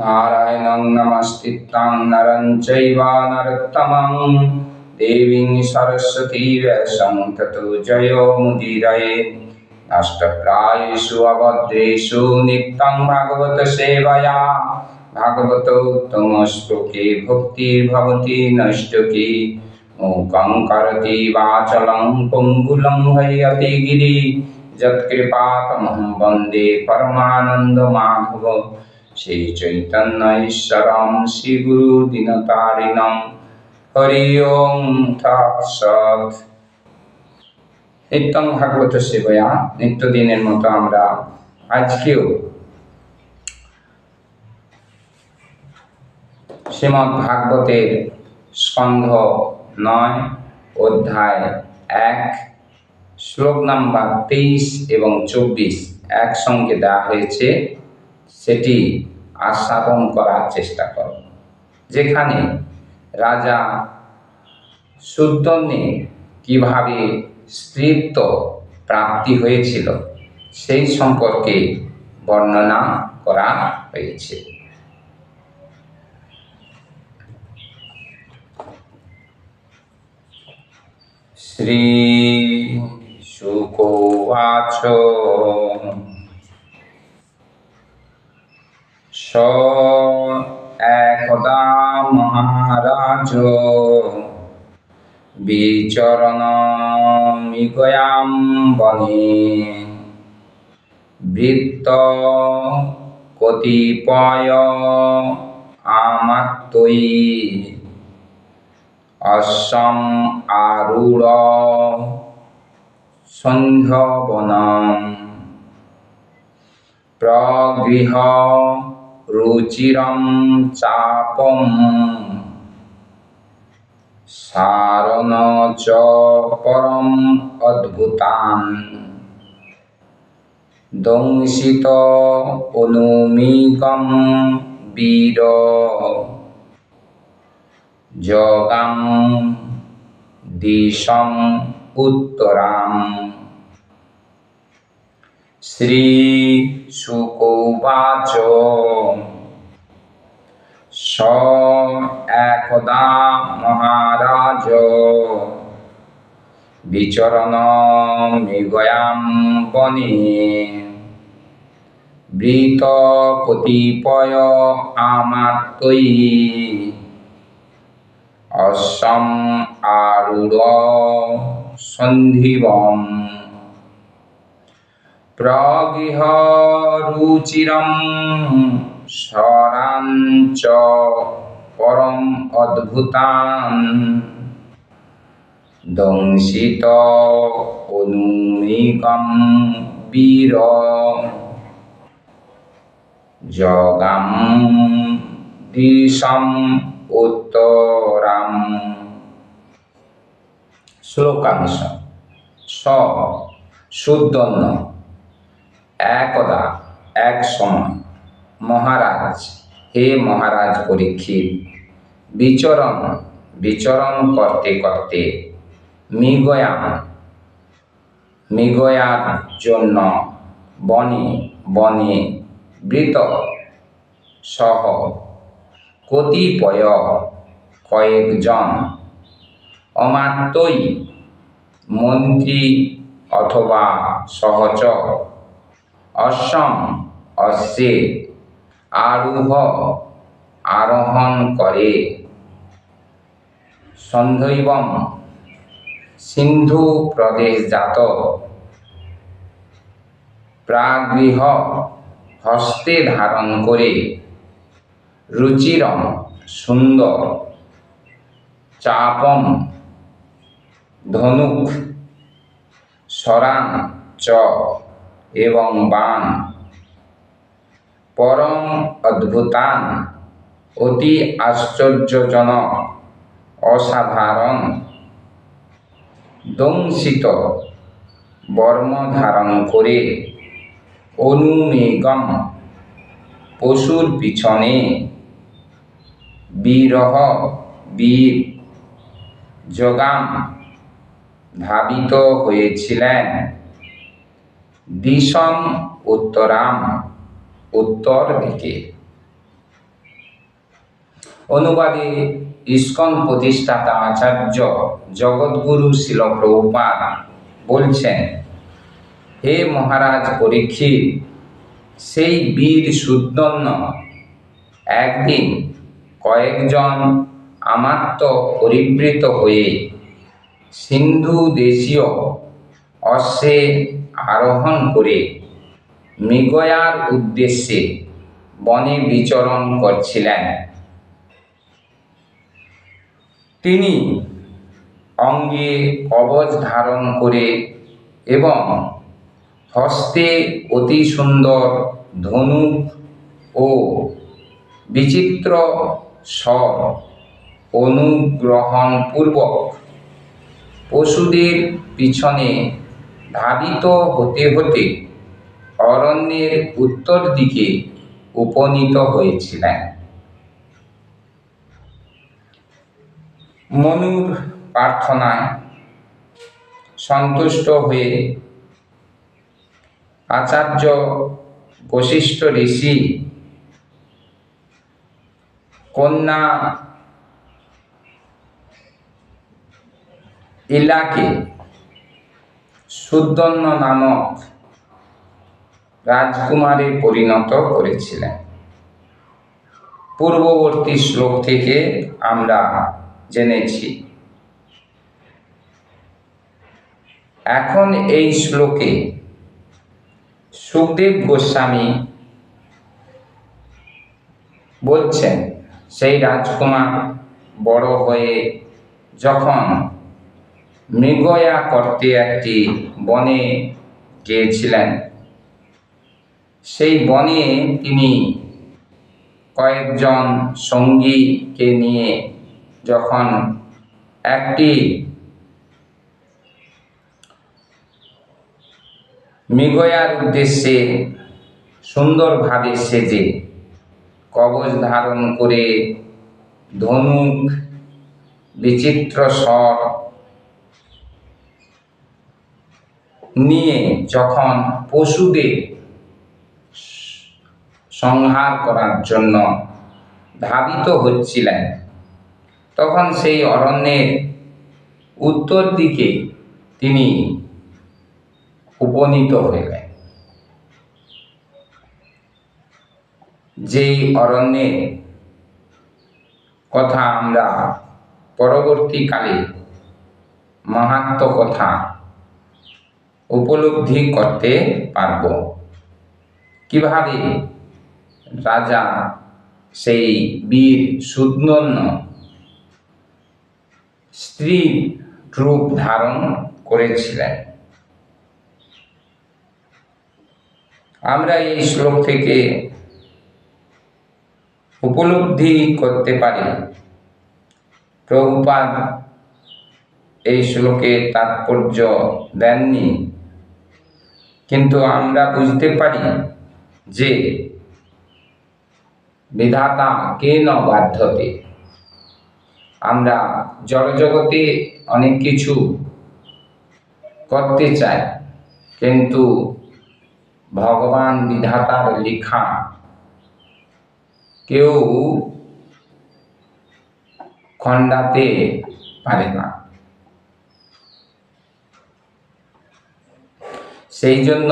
नारायणं नमस्कृतं नरं चैव नरोत्तमं। देवीं सरस्वती व्यासं ततो जयो मुदीरये। नष्टप्रायेषु अभद्रेषु नित्यं भागवतसेवया। भागवतोत्तमश्लोके भक्तिर्भवति नष्टकी। मूकं करोति वाचलं पङ्गुलं हयति गिरि यत्कृपातमहं वंदे परमानन्दमाधव। श्रीचैतन्यैश्वरं श्रीगुरुदिनतारिणं হরি ওম তৎসৎ নিত্যং ভাগবত সেবয়া নিত্যদিনের মতো আমরা আজকেও শ্রীমৎ ভাগবতের স্কন্ধ নয় অধ্যায় এক শ্লোক নাম্বার তেইশ এবং চব্বিশ একসঙ্গে দেওয়া হয়েছে সেটি আস্বাদন করার চেষ্টা করব যেখানে রাজা সুদ্দন্নে কীভাবে স্ত্রীত্ব প্রাপ্তি হয়েছিল, সেই সম্পর্কে বর্ণনা করা হয়েছে। শ্রী শুকোবাচ স একদা মহারাজ বিচরণমিগয়াম বনে বৃত্ত কতিপয় আমাত্তয়ী অসম আরূঢ় সন্ধ্যবনম প্রগৃহ রুচিরম চাপম। সারণ চ পরম অদ্ভুতান। দংশিত অনুমিগম বীর। যোগাম দিশম উত্তরাম। শ্রী শুকোবাচ স একদা মহারাজ। বিচরণ মৃগয়াম বনে। বৃত কতিপয় আমাত্তয়ী অসম আরূঢ় সন্ধিবম। প্রগৃহ রুচিরম স্বরাঞ্চ পরম অদ্ভুতান দংশিত অনুমিকম বীর জগাম দিশম উত্তরাম শ্লোকাংশ স সুদ্দন্ন একদা, এক সময়। মহারাজ, হে মহারাজ পরীক্ষিত, বিচরণ বিচরণ করতে করতে মৃগয়াম মৃগয়ার জন্য বনে বনে বৃত সহ কতিপয় কয়েকজন অমাত্যই মন্ত্রী অথবা সহচর অসম অশ্বে আরূহ, আরোহণ করে। সন্ধৈবম সিন্ধু প্রদেশজাত প্রাগৃহ, হস্তে ধারণ করে। রুচিরম, সুন্দর। চাপম, ধনুক। সরান চ। এবং বান পরম অদ্ভুতান অতি আশ্চর্যজনক অসাধারণ দংশিত বর্ম ধারণ করে অনুমেগম, পশুর পিছনে। বিরহ, বীর যোগাম ধাবিত হয়েছিলেন। দিশম উত্তরাম, উত্তর দিকে। অনুবাদে ইস্কন প্রতিষ্ঠাতা আচার্য জগৎগুরু শিল প্রভুপাদ বলছেন, হে মহারাজ পরীক্ষিত, সেই বীর সুদন্য, একদিন কয়েকজন আমাত্ম পরিবৃত হয়ে সিন্ধু দেশীয় অশ্বে আরোহণ করে মৃগয়ার উদ্দেশ্যে বনে বিচরণ করছিলেন। তিনি অঙ্গে কবচ ধারণ করে এবং হস্তে অতি সুন্দর ধনুক ও বিচিত্র স্বর অনুগ্রহণপূর্বক পশুদের পিছনে ধাবিত হতে হতে অরণ্যের উত্তর দিকে উপনীত হয়েছিলেন। মনুর প্রার্থনায় সন্তুষ্ট হয়ে আচার্য বশিষ্ঠ ঋষি কন্যা ইলাকে সুদন্য নামক রাজকুমারে পরিণত করেছিলেন। পূর্ববর্তী শ্লোক থেকে আমরা জেনেছি। এখন এই শ্লোকে সুখদেব গোস্বামী বলছেন, সেই রাজকুমার বড় হয়ে যখন মৃগয়া করতে একটি বনে গিয়েছিলেন। সেই বনে তিনি কয়েকজন সঙ্গীকে নিয়ে যখন একটি মৃগয়ার উদ্দেশ্যে সুন্দরভাবে সেজে কবচ ধারণ করে ধনুক, বিচিত্র স্বর নিয়ে যখন পশুদের সংহার করার জন্য ধাবিত হচ্ছিলেন, তখন সেই অরণ্যের উত্তর দিকে তিনি উপনীত হইলেন। যেই অরণ্যের কথা আমরা পরবর্তীকালে মাহাত্ম কথা উপলব্ধি করতে পারব। কীভাবে রাজা সেই বীর সুদন্য স্ত্রী রূপ ধারণ করেছিলেন? আমরা এই শ্লোক থেকে উপলব্ধি করতে পারি। প্রভুপাদ এই শ্লোকে তাৎপর্য দেননি। কিন্তু আমরা বুঝতে পারি যে বিধাতা কে ন বাধ্যতে? আমরা জড়জগতে অনেক কিছু করতে চাই, কিন্তু ভগবান বিধাতার লেখা কেউ খণ্ডাতে পারে না। সেই জন্য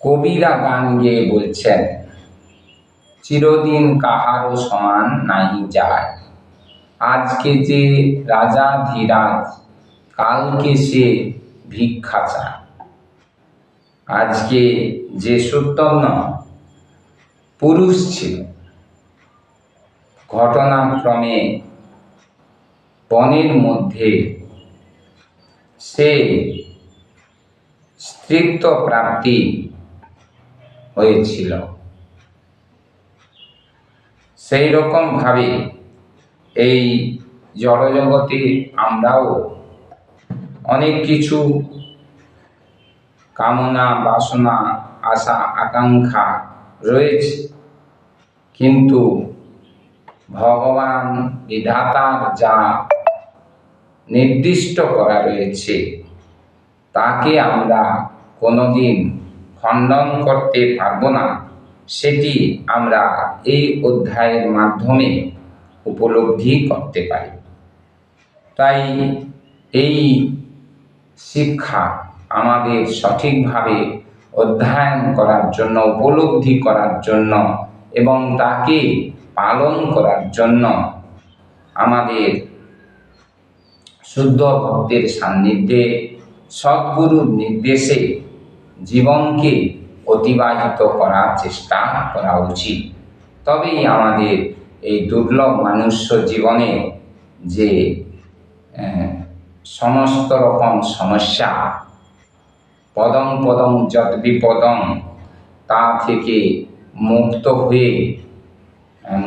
কবিরা গান গেয়ে বলছেন, চিরদিন কাহারও সমান নাহি যায় আজকে যে রাজা ধীরাজ, কালকে সে ভিক্ষা চায়। আজকে যে সুতন্য পুরুষ ছিল। ঘটনাক্রমে বনের মধ্যে সে স্ত্রীত্ব প্রাপ্তি হয়েছিল। সেই রকম ভাবে এই জড়জগতে আমরাও অনেক কিছু কামনা, বাসনা, আশা, আকাঙ্ক্ষা রয়েছে। কিন্তু ভগবান বিধাতার যা নির্দিষ্ট করা রয়েছে। তাকে আমরা কোনোদিন খণ্ডন করতে পারব না। সেটি আমরা এই অধ্যায়ের মাধ্যমে উপলব্ধি করতে পারি। তাই এই শিক্ষা আমাদের সঠিকভাবে অধ্যয়ন করার জন্য, উপলব্ধি করার জন্য এবং তাকে পালন করার জন্য আমাদের শুদ্ধ ভক্তের সান্নিধ্যে সদ্গুরুর নির্দেশে জীবনকে অতিবাহিত করার চেষ্টা করা উচিত। তবেই আমাদের এই দুর্লভ মনুষ্য জীবনে যে সমস্ত রকম সমস্যা, পদম পদম যদ বিপদম, তা থেকে মুক্ত হয়ে,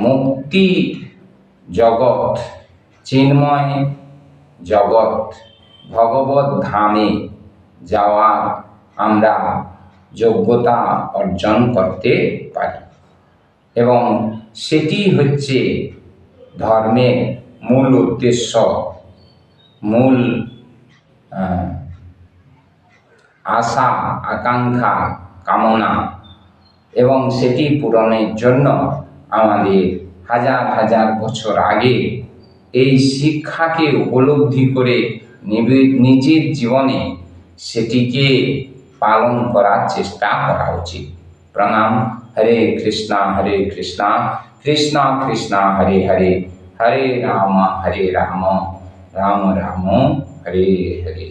মুক্তি জগৎ চিন্ময় জগৎ ভগবত ধামে যাওয়ার আমরা যোগ্যতা অর্জন করতে পারি। এবং সেটি হচ্ছে ধর্মের মূল উদ্দেশ্য। মূল আশা, আকাঙ্ক্ষা, কামনা। এবং সেটি পূরণের জন্য আমাদের হাজার হাজার বছর আগে এই শিক্ষাকে উপলব্ধি করে নিজের জীবনে সেটিকে পালন করার চেষ্টা করা উচিত। প্রণাম, হরে কৃষ্ণা হরে কৃষ্ণা কৃষ্ণা কৃষ্ণা, হরে হরে হরে রাম হরে রাম রাম রাম, হরে হরে।